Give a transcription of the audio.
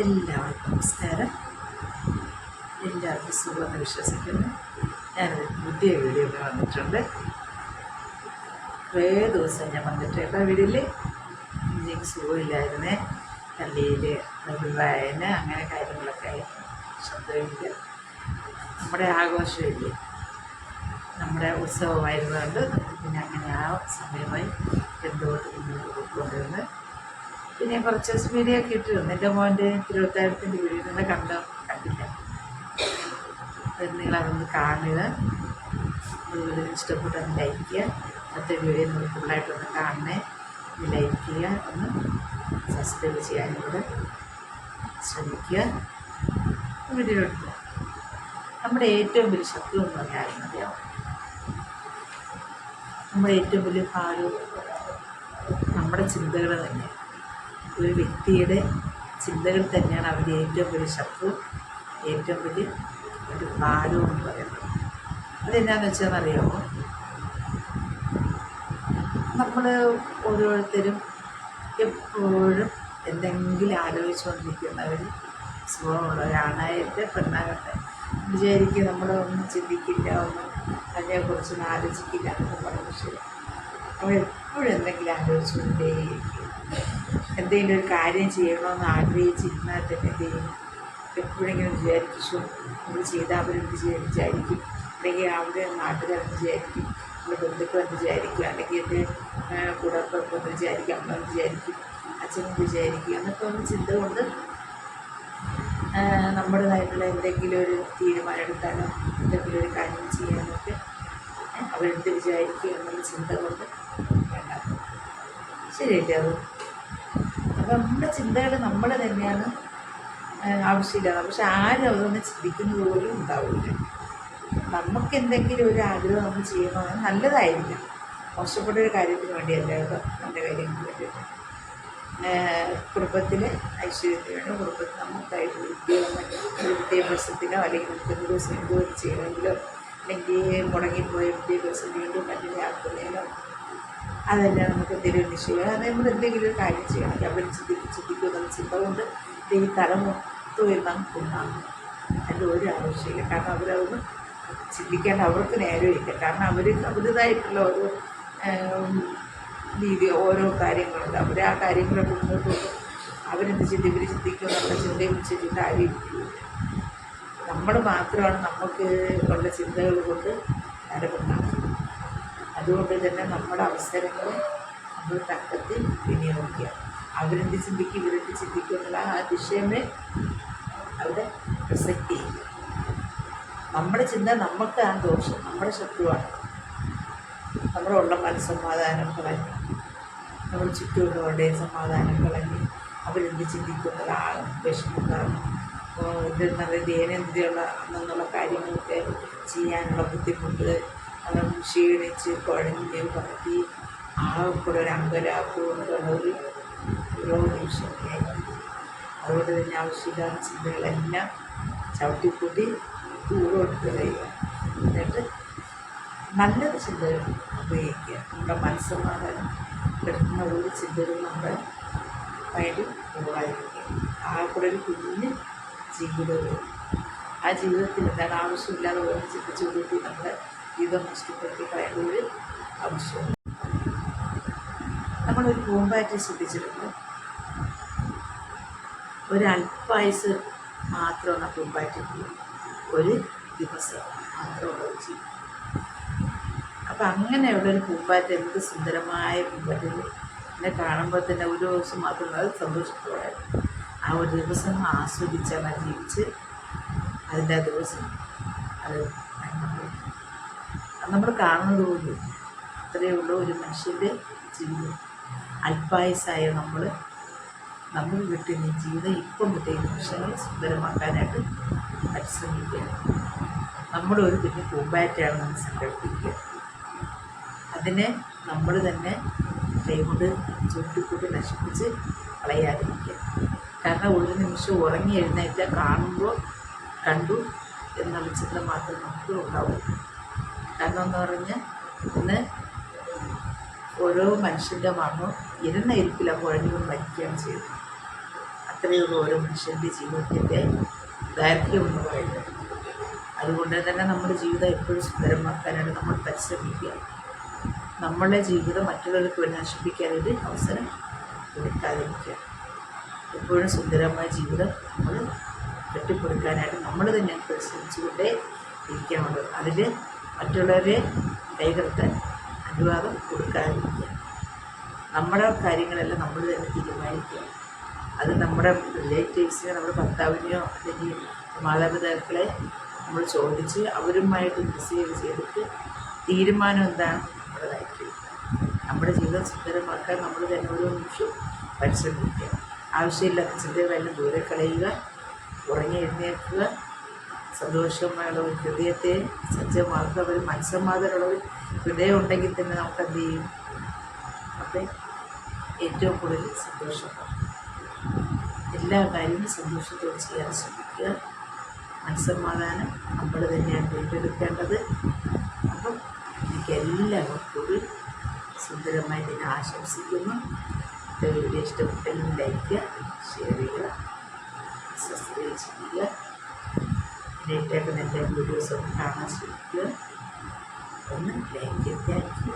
എല്ലാവർക്കും നമസ്കാരം. എല്ലാവർക്കും സുഖമെന്ന് വിശ്വസിക്കുന്നു. ഞാനൊരു പുതിയ വീഡിയോ വന്നിട്ടുണ്ട്. കുറേ ദിവസം ഞാൻ വന്നിട്ട് എല്ലാ വീടിൽ എനിക്ക് സുഖമില്ലായിരുന്നേ. പള്ളിയിൽ വായന അങ്ങനെ കാര്യങ്ങളൊക്കെ ശബ്ദമില്ല. നമ്മുടെ ആഘോഷമില്ലേ? നമ്മുടെ ഉത്സവമായിരുന്നുകൊണ്ട് നമുക്ക് പിന്നെ അങ്ങനെ ആ സമയമായി എന്തുകൊണ്ട് മുന്നോട്ട് പോയിക്കൊണ്ടിരുന്നത്? പിന്നെ കുറച്ച് ദിവസം വീഡിയോ ഒക്കെ ഇട്ടിരുന്നു എന്റെ മോന്റെ തിരുവത്തായിരത്തിന്റെ വീഡിയോ തന്നെ കണ്ടോ? കണ്ടില്ല. അപ്പം നിങ്ങളതൊന്ന് കാണുക. വീഡിയോ ഇഷ്ടപ്പെട്ടൊന്ന് ലൈക്ക് ചെയ്യുക. അടുത്ത വീഡിയോ നിങ്ങൾ ഫുള്ളായിട്ടൊന്ന് കാണണേ. ഒന്ന് ലൈക്ക് ചെയ്യുക. ഒന്ന് സബ്സ്ക്രൈബ് ചെയ്യാനും ശ്രമിക്കുക. വീഡിയോ എടുക്കുക. നമ്മുടെ ഏറ്റവും വലിയ ശത്രു എന്ന് പറഞ്ഞാൽ അറിയാം നമ്മുടെ ഏറ്റവും വലിയ ഭാരവും നമ്മുടെ ചിന്തകൾ തന്നെ. ഒരു വ്യക്തിയുടെ ചിന്തകൾ തന്നെയാണ് അവരുടെ ഏറ്റവും വലിയ ശത്രു ഏറ്റവും വലിയ ഒരു ഭാരവും എന്ന് പറയുന്നത്. അതെന്നാന്ന് വെച്ചാൽ അറിയാമോ നമ്മൾ ഓരോരുത്തരും എപ്പോഴും എന്തെങ്കിലും ആലോചിച്ചുകൊണ്ടിരിക്കുന്നവർ സുഖമുള്ളവരാണായിട്ട് പെണ്ണാകട്ടെ. വിചാരിക്കും നമ്മൾ ഒന്നും ചിന്തിക്കില്ല ഒന്നും അതിനെക്കുറിച്ചൊന്നും ആലോചിക്കില്ല എന്നൊക്കെ പറയുന്നത് ശരി. നമ്മൾ എപ്പോഴും എന്തെങ്കിലും ആലോചിച്ചുകൊണ്ടേയിരിക്കും. എന്തെങ്കിലും ഒരു കാര്യം ചെയ്യണമെന്ന് ആഗ്രഹിച്ചിരുന്നാൽ തന്നെ എന്ത് ചെയ്യും എപ്പോഴെങ്കിലും വിചാരിക്കും "ശോ, നമ്മൾ ചെയ്താൽ ചെയ്യും വിചാരിക്കും. അല്ലെങ്കിൽ അവിടെ നാട്ടുകാർ വിചാരിക്കും നമ്മുടെ ബന്ധുക്കൾ എന്ത് വിചാരിക്കും അല്ലെങ്കിൽ എന്റെ കൂടപ്പിറപ്പ് വിചാരിക്കും അമ്മ വിചാരിക്കും അച്ഛനും വിചാരിക്കും. എന്നൊക്കെ ഒന്ന് ചിന്ത കൊണ്ട് നമ്മുടേതായിട്ടുള്ള എന്തെങ്കിലും ഒരു തീരുമാനം എടുക്കാനോ എന്തെങ്കിലും ഒരു കാര്യം ചെയ്യാനൊക്കെ അവരെന്ത് വിചാരിക്കും എന്നുള്ള ചിന്ത കൊണ്ട് ശരിയല്ലേ അത്? അപ്പം നമ്മുടെ ചിന്തകൾ നമ്മൾ തന്നെയാണ് ആവശ്യമില്ലാതെ. ആവശ്യമില്ല പക്ഷെ ആരും അതൊന്നും ചിന്തിക്കുന്നത് പോലും ഉണ്ടാവില്ല നമുക്ക് എന്തെങ്കിലും ഒരു ആഗ്രഹം നമ്മൾ ചെയ്യണമെന്ന് നല്ലതായിരിക്കും. മോശപ്പെട്ട ഒരു കാര്യത്തിന് വേണ്ടിയല്ല നല്ല കാര്യങ്ങൾക്ക് വേണ്ടിയിട്ട്. കുടുംബത്തിൽ ഐശ്വര്യത്തിന് വേണ്ടി കുടുംബത്തിൽ നമുക്കായിട്ട് വിദ്യയൊന്നും ഒരു വിദ്യാഭ്യാസത്തിനോ അല്ലെങ്കിൽ നമുക്ക് എന്ത് ചെയ്യണമെങ്കിലോ അല്ലെങ്കിൽ മുടങ്ങിപ്പോയ വിദ്യാഭ്യാസം വീണ്ടും കണ്ടിന്യാക്കുന്നതിനോ അതല്ല നമുക്ക് എന്തെങ്കിലും നിശ്ചയം അതായത് നമ്മൾ എന്തെങ്കിലും ഒരു കാര്യം ചെയ്യണം. അവർ ചിന്തിക്കും ചിന്തിക്കുമെന്നുള്ള ചിന്ത കൊണ്ട് ഈ തലമുത്ത് മൊത്തം വരുന്ന കൊണ്ടാണ്. അതിന്റെ ഒരു ആവശ്യമില്ല. കാരണം അവരതൊന്നും ചിന്തിക്കേണ്ട അവർക്ക് നേരമില്ല കാരണം അവർ അവരുടേതായിട്ടുള്ള ഓരോ രീതി ഓരോ കാര്യങ്ങളുണ്ട്. അവർ ആ കാര്യങ്ങളൊക്കെ മുന്നോട്ട് പോകും അവരെന്ത് ചിന്തി ഇവർ ചിന്തിക്കും എന്നുള്ള ചിന്തയെ കുറിച്ചിട്ട് കാര്യമില്ല നമ്മൾ മാത്രമാണ് നമുക്ക് ഉള്ള ചിന്തകൾ കൊണ്ട് നിലകൊണ്ടാക്കുന്നത് അതുകൊണ്ട് തന്നെ നമ്മുടെ അവസരങ്ങൾ നമ്മൾ തക്കത്തിൽ വിനിയോഗിക്കുക. അവരെന്ത് ചിന്തിക്കും ഇവരെന്ത് ചിന്തിക്കും എന്നുള്ള ആ വിഷയമേ അവിടെ പ്രസക്തി ചെയ്യുക നമ്മുടെ ചിന്ത നമുക്ക് ആ ദോഷം നമ്മുടെ ശത്രുവാണ്. നമ്മുടെ ഉള്ള മനസ്സമാധാനം കളഞ്ഞ് നമ്മൾ ചുറ്റുമുള്ളവരുടെ സമാധാനം കളഞ്ഞ് അവരെന്ത് ചിന്തിക്കുന്നത് ആ വിഷമം കാരണം ഇതെന്നുള്ള ദേനെന്തിയുള്ള എന്നുള്ള കാര്യങ്ങളൊക്കെ ചെയ്യാനുള്ള ബുദ്ധിമുട്ട് അത് ക്ഷീണിച്ച് കുഴഞ്ഞ് പറത്തി ആ കൂടെ ഒരു അങ്കലാപ്പ് കൊണ്ടുള്ള ഒരു ഓരോ നിമിഷമൊക്കെ അതുകൊണ്ട് തന്നെ ആവശ്യമില്ലാത്ത ചിന്തകളെല്ലാം ചവിട്ടിക്കൂട്ടി ദൂരോട്ട് കളയുക. എന്നിട്ട് നല്ലൊരു ചിന്തകൾ ഉപയോഗിക്കുക. നമ്മുടെ മനസ്സമാധാനം കിടക്കുന്ന ഒരു ചിന്തകൾ നമ്മുടെ മൈൻഡിൽ പോകാതിരിക്കുക ആ കൂടെ ഒരു കുഞ്ഞ് ജീവിതവും ആ ജീവിതത്തിൽ എന്താണ് ആവശ്യമില്ലാതെ ഓരോ ചിന്തിച്ചു കൂട്ടി നമ്മുടെ ജീവിതം നഷ്ടപ്പെടുത്തി കളയേണ്ട ആവശ്യമാണ് നമ്മളൊരു പൂമ്പാറ്റി ശ്രദ്ധിച്ചിട്ടുണ്ട്. ഒരു മാത്രമാണ് ആ പൂമ്പാറ്റയ്ക്ക് ഒരു ദിവസം മാത്രമുള്ള ഒരു ജീവിതം. അപ്പം അങ്ങനെയുള്ള ഒരു പൂമ്പാറ്റ എന്ത് സുന്ദരമായ പൂമ്പാറ്റ എന്നെ കാണുമ്പോൾ തന്നെ ഒരു ദിവസം മാത്രം അത് സന്തോഷത്തോടെ. ആ ഒരു ദിവസം ആസ്വദിച്ചാണ് ജീവിച്ച് അതിന്റെ ആ ദിവസം അത് നമ്മൾ കാണുന്നത് പോലും അത്രയേ ഉള്ളൂ ഒരു മനുഷ്യന്റെ ജീവിതം. അല്പായസായ നമ്മൾ നമ്മൾ കിട്ടുന്ന ജീവിതം ഇപ്പം കിട്ടിയ നിമിഷങ്ങൾ സുന്ദരമാക്കാനായിട്ട് പരിശ്രമിക്കുകയാണ്. നമ്മളൊരു കുഞ്ഞു പൂമ്പാറ്റയാണ് നമ്മൾ സങ്കല്പിക്കുക അതിനെ നമ്മൾ തന്നെ കൈകൊണ്ട് ചുട്ടിക്കൂട്ടി നശിപ്പിച്ച് കളയാതിരിക്കുക. കാരണം ഒരു നിമിഷം ഉറങ്ങി എഴുന്നേറ്റ് കാണുമ്പോൾ കണ്ടു എന്നുള്ള ചിന്ത മാത്രം നമുക്ക് ഉണ്ടാവും കാരണം പറഞ്ഞ് ഇന്ന് ഓരോ മനുഷ്യന്റെ മണ്ണും ഇരുന്ന ഇരിപ്പില്ല കുഴഞ്ഞു മരിക്കുകയാണ് ചെയ്തത്. അത്രയുള്ള ഓരോ മനുഷ്യന്റെ ജീവിതത്തിന്റെ ദൈർഘ്യം എന്ന് പറയുന്നത്. അതുകൊണ്ട് തന്നെ നമ്മുടെ ജീവിതം എപ്പോഴും സുന്ദരമാക്കാനാണ് നമ്മൾ പരിശ്രമിക്കുക. നമ്മളുടെ ജീവിതം മറ്റുള്ളവർക്ക് വേണ്ടി നശിപ്പിക്കാനൊരു അവസരം കൊടുക്കാതിരിക്കുക. എപ്പോഴും സുന്ദരമായ ജീവിതം നമ്മൾ കെട്ടിപ്പടുക്കാനായിട്ട് നമ്മൾ തന്നെ പരിശ്രമിച്ചുകൊണ്ടേ ഇരിക്കാനുള്ളത്. അതിൽ മറ്റുള്ളവരെ കൈകടത്താൻ അനുവാദം കൊടുക്കാതിരിക്കുക. നമ്മുടെ കാര്യങ്ങളെല്ലാം നമ്മൾ തന്നെ തീരുമാനിക്കുക. അത് നമ്മുടെ റിലേറ്റീവ്സിനെ നമ്മുടെ ഭർത്താവിനെയോ അല്ലെങ്കിൽ മാതാപിതാക്കളെ നമ്മൾ ചോദിച്ച് അവരുമായിട്ട് ഡിസൈഡ് ചെയ്തിട്ട് തീരുമാനം എന്താണ്? നമ്മുടേതായിരിക്കും നമ്മുടെ ജീവിതം സുന്ദരമാക്കാൻ നമ്മൾ തന്നെ ഓരോ നിമിഷവും പരിശ്രമിക്കുക. ആവശ്യമില്ലാത്ത ചിന്തകളെല്ലാം ദൂരെ കളയുക. ഉറങ്ങി എഴുന്നേൽക്കുക. സന്തോഷമായുള്ള ഒരു ഹൃദയത്തെ സജ്ജമാക്കുക. ഒരു മനസ്സമാധാനമുള്ള ഒരു ഹൃദയം ഉണ്ടെങ്കിൽ തന്നെ നമുക്ക് എന്ത് ചെയ്യും അപ്പം ഏറ്റവും കൂടുതൽ സന്തോഷമാണ് എല്ലാ കാര്യവും സന്തോഷത്തോടെ ചെയ്യാൻ ശ്രമിക്കുക. മനസ്സമാധാനം നമ്മൾ തന്നെയാണ് വീണ്ടെടുക്കേണ്ടത് അപ്പം എനിക്ക് എല്ലാവർക്കും ഒരു സുന്ദരമായ ദിനം ആശംസിക്കുന്നു. വീഡിയോ ഇഷ്ടപ്പെട്ടെങ്കിൽ ലൈക്ക് ഷെയർ ചെയ്യുക സബ്സ്ക്രൈബ് ചെയ്യുക. ഇട്ടേക്കുന്ന എന്റെ വീഡിയോസ് ഒക്കെ കാണാൻ ശ്രമിക്കുക ഒന്ന് ലൈക്ക് താങ്ക് യു